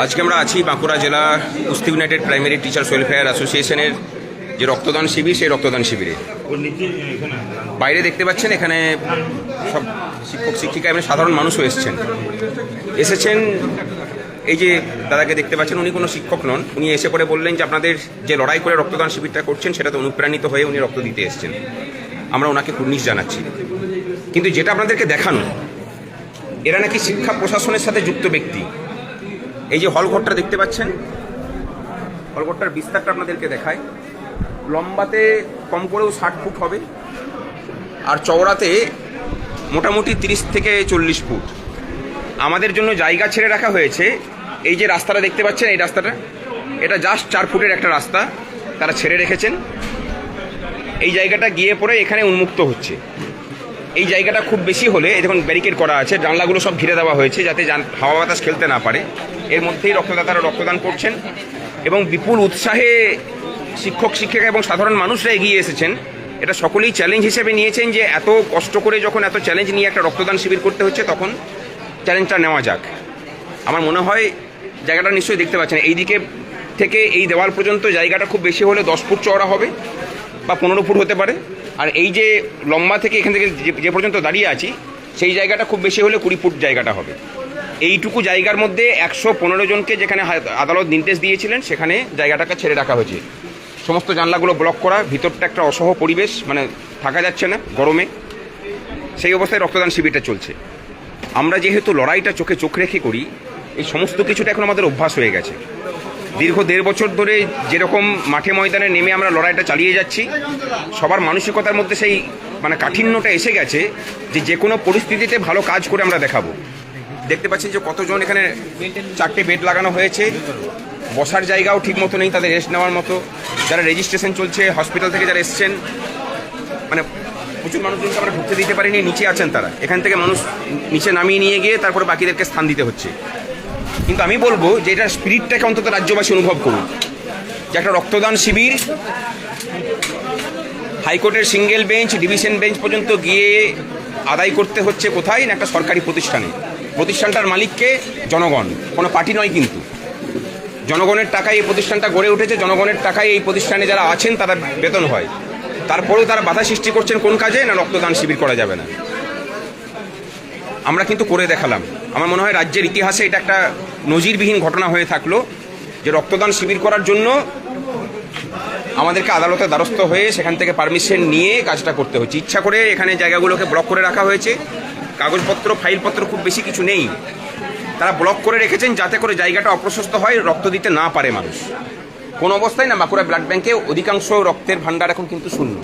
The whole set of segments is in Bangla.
আজকে আমরা আছি বাঁকুড়া জেলা কুস্তি ইউনাইটেড প্রাইমারি টিচার্স ওয়েলফেয়ার অ্যাসোসিয়েশনের যে রক্তদান শিবির, সেই রক্তদান শিবিরে। বাইরে দেখতে পাচ্ছেন, এখানে সব শিক্ষক, শিক্ষিকা এবং সাধারণ মানুষও এসেছেন। এসেছেন, এই যে দাদাকে দেখতে পাচ্ছেন, উনি কোনো শিক্ষক নন। উনি এসে পরে বললেন যে আপনাদের যে লড়াই করে রক্তদান শিবিরটা করছেন, সেটাতে অনুপ্রাণিত হয়ে উনি রক্ত দিতে এসেছেন। আমরা ওনাকে কুর্নিশ জানাচ্ছি। কিন্তু যেটা আপনাদেরকে দেখানো, এরা নাকি শিক্ষা প্রশাসনের সাথে যুক্ত ব্যক্তি। এই যে হলঘরটা দেখতে পাচ্ছেন হলঘরটার বিস্তারটা আপনাদেরকে দেখায় লম্বাতে কম করেও ষাট ফুট হবে, আর চওড়াতে মোটামুটি তিরিশ থেকে চল্লিশ ফুট। আমাদের জন্য জায়গা ছেড়ে রাখা হয়েছে। এই যে রাস্তাটা দেখতে পাচ্ছেন, এই রাস্তাটা, এটা জাস্ট চার ফুটের একটা রাস্তা, তারা ছেড়ে রেখেছেন। এই জায়গাটা গিয়ে পরে এখানে উন্মুক্ত হচ্ছে। এই জায়গাটা খুব বেশি হলে দেখুন ব্যারিকেড করা আছে, জানলাগুলো সব ঘিরে দেওয়া হয়েছে যাতে হাওয়া বাতাস খেলতে না পারে। এর মধ্যেই রক্তদাতারা রক্তদান করছেন এবং বিপুল উৎসাহে শিক্ষক, শিক্ষিকা এবং সাধারণ মানুষরা এগিয়ে এসেছেন। এটা সকলেই চ্যালেঞ্জ হিসেবে নিয়েছেন যে এত কষ্ট করে যখন এত চ্যালেঞ্জ নিয়ে একটা রক্তদান শিবির করতে হচ্ছে, তখন চ্যালেঞ্জটা নেওয়া যাক। আমার মনে হয় জায়গাটা নিশ্চয়ই দেখতে পাচ্ছেন। এই দিকে থেকে এই দেওয়াল পর্যন্ত জায়গাটা খুব বেশি হলে দশ ফুট চওড়া হবে বা পনেরো ফুট হতে পারে। আর এই যে লম্বা থেকে এখান থেকে যে- পর্যন্ত দাঁড়িয়ে আছি, সেই জায়গাটা খুব বেশি হলে কুড়ি ফুট জায়গাটা হবে। এইটুকু জায়গার মধ্যে একশো পনেরো জনকে যেখানে আদালত নির্দেশ দিয়েছিলেন, সেখানে জায়গাটাকে ছেড়ে রাখা হয়েছে। সমস্ত জানলাগুলো ব্লক করা, ভিতরটা একটা অসহ পরিবেশ মানে থাকা যাচ্ছে না গরমে। সেই অবস্থায় রক্তদান শিবিরটা চলছে। আমরা যেহেতু লড়াইটা চোখে চোখ রেখে করি, এই সমস্ত কিছুটা এখন আমাদের অভ্যাস হয়ে গেছে। দীর্ঘ দেড় বছর ধরে যেরকম মাঠে ময়দানে নেমে আমরা লড়াইটা চালিয়ে যাচ্ছি, সবার মানসিকতার মধ্যে সেই মানে কাঠিন্যটা এসে গেছে যে যে কোনো পরিস্থিতিতে ভালো কাজ করে আমরা দেখাবো। দেখতে পাচ্ছি যে কতজন এখানে চারটে বেড লাগানো হয়েছে, বসার জায়গাও ঠিক মতো নেই তাদের রেস্ট নেওয়ার মতো। যারা রেজিস্ট্রেশন চলছে হসপিটাল থেকে যারা এসছেন মানে প্রচুর মানুষজনকে আমরা ঢুকতে দিতে পারিনি, নিচে আছেন তারা। এখান থেকে মানুষ নিচে নামিয়ে নিয়ে গিয়ে তারপরে বাকিদেরকে স্থান দিতে হচ্ছে। কিন্তু আমি বলব যে এটার স্পিরিটটাকে অন্তত রাজ্যবাসী অনুভব করুন যে একটা রক্তদান শিবির, হাইকোর্টের সিঙ্গেল বেঞ্চ, ডিভিশন বেঞ্চ পর্যন্ত গিয়ে আদায় করতে হচ্ছে কোথায়? না একটা সরকারি প্রতিষ্ঠানে। প্রতিষ্ঠানটার মালিককে জনগণ, কোনো পার্টি নয় কিন্তু। জনগণের টাকায় এই প্রতিষ্ঠানটা গড়ে উঠেছে, জনগণের টাকায় এই প্রতিষ্ঠানে যারা আছেন তারা বেতন হয়। তারপরেও তারা বাধা সৃষ্টি করছেন কোন কাজে? না রক্তদান শিবির করা যাবে না। আমরা কিন্তু করে দেখালাম। আমার মনে হয় রাজ্যের ইতিহাসে এটা একটা নজিরবিহীন ঘটনা হয়ে থাকল যে রক্তদান শিবির করার জন্য আমাদেরকে আদালতে দ্বারস্থ হয়ে সেখান থেকে পারমিশন নিয়ে কাজটা করতে হচ্ছে। ইচ্ছা করে এখানে জায়গাগুলোকে ব্লক করে রাখা হয়েছে। কাগজপত্র, ফাইলপত্র খুব বেশি কিছু নেই। তারা ব্লক করে রেখেছেন যাতে করে জায়গাটা অপ্রশস্ত হয়, রক্ত দিতে না পারে মানুষ। কোন অবস্থায় না বাঁকুড়া ব্লাড ব্যাংকে অধিকাংশ রক্তের ভাণ্ডার এখন কিন্তু শূন্য।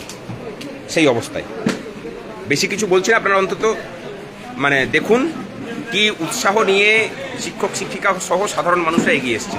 সেই অবস্থায়। বেশি কিছু বলছি আপনারা অন্তত মানে দেখুন কি উৎসাহ নিয়ে শিক্ষক শিক্ষিকা সহ সাধারণ মানুষরা এগিয়ে এসছে।